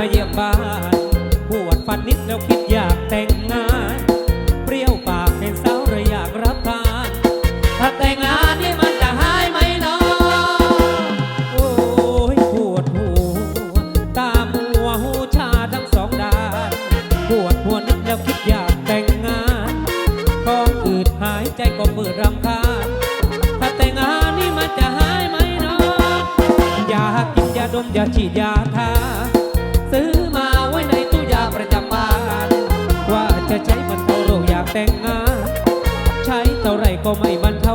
าเยี่ยมบ้านปวดฟันนิดแล้วคิดอยากแต่งงาน เปรี้ยวปากเห็นสาวเลยอยากรับทาน ถ้าแต่งงานนี่มันจะหายไหมเนาะโอ้ยปวดหัว ตามัวหูชาทั้งสองด้านปวดหัวนิดแล้วคิดอยากแต่งงานท้องอืดหายใจก็เปิดรำคาญ ถ้าแต่งงานนี่มันจะหายไหมเนาะอยากกินยาดมยาฉีดยาทา como hay manto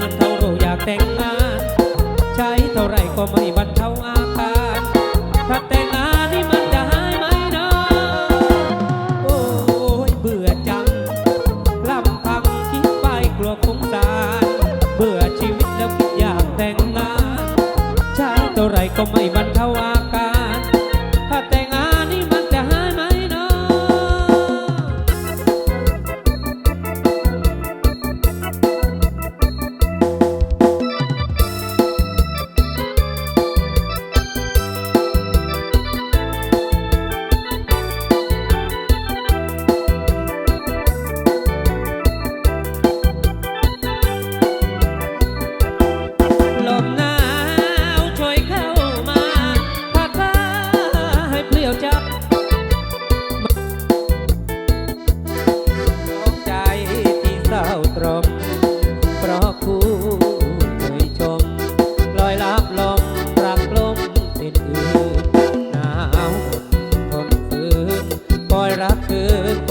มันเท่าเราอยากแต่งงาน ใช้เท่าไรก็ไม่บรรเทาอาการถ้าแต่งงานนี่มันจะหายไหมเนาะโอ้ยเบื่อจังลำพังคิดไปกลัวคงตายเบื่อชีวิตแล้วคิดอยากแต่งงาน ใช้เท่าไรก็ไม่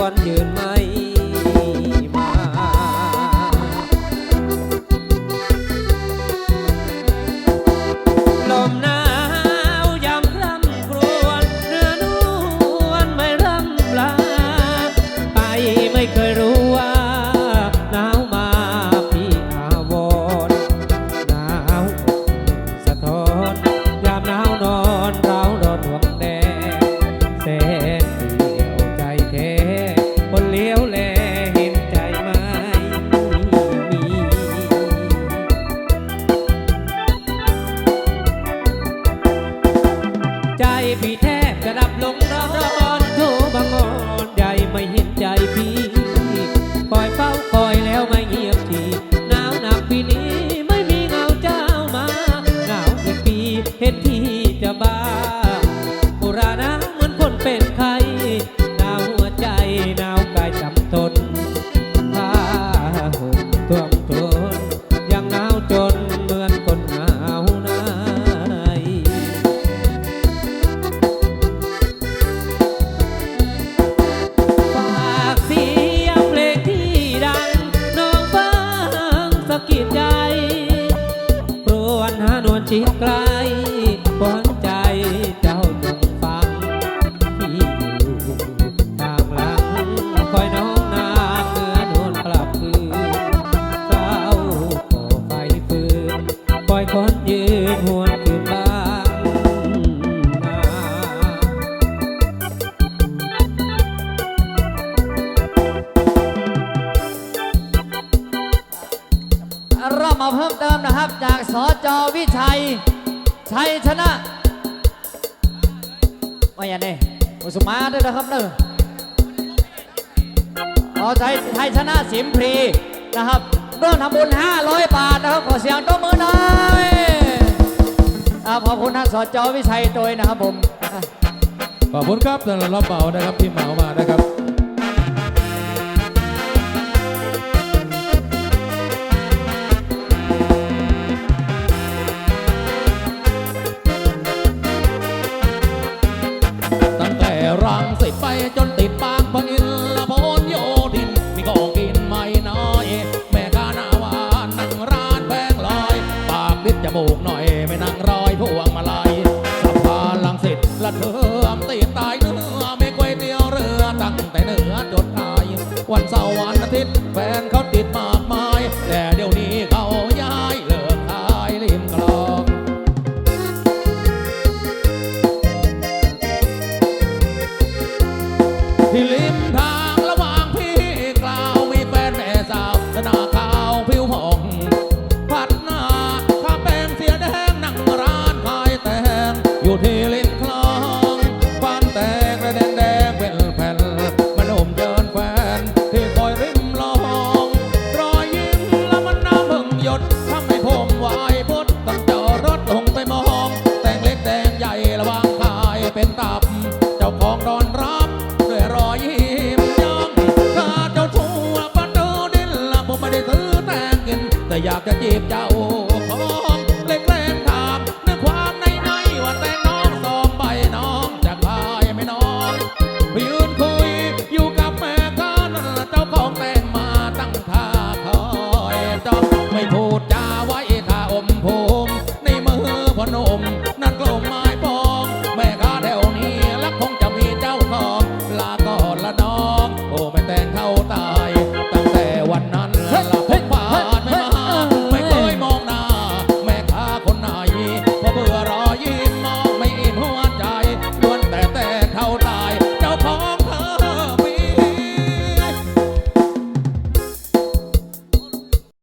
อนยืนมา พี่แทบจะรับลงรอนโทบังอ่อนใหญ่ไม่เห็นใจพี่คอยเฝ้าคอยแล้วไม่เงียบทีหนาวหนักปีนี้ไม่มีเงาเจ้ามาหนาวอีกปีเห็นที จิตกลา มาเพิ่มเติมนะครับ จากสจวิชัย ชัยชนะมาอย่างนี้อุสมาด้วยนะครับเนอะขอใช้ชัยชนะสิมพรีนะครับร่วมทำบุญ 500 บาทนะครับ ขอเสียงต้มือหน่อยขอบคุณท่านสจวิชัยโดยนะครับผมขอบคุณครับท่านรับเบานะครับที่เหมามานะครับ วันเสาร์วันอาทิตย์แฟนเขา จ้าของดอนรับด้วยรอยยิ้มยองถ้าเจ้าชู้ปะเดินนละผมไม่ได้ซื้อแต่กิน แต่อยากจะจีบเจ้า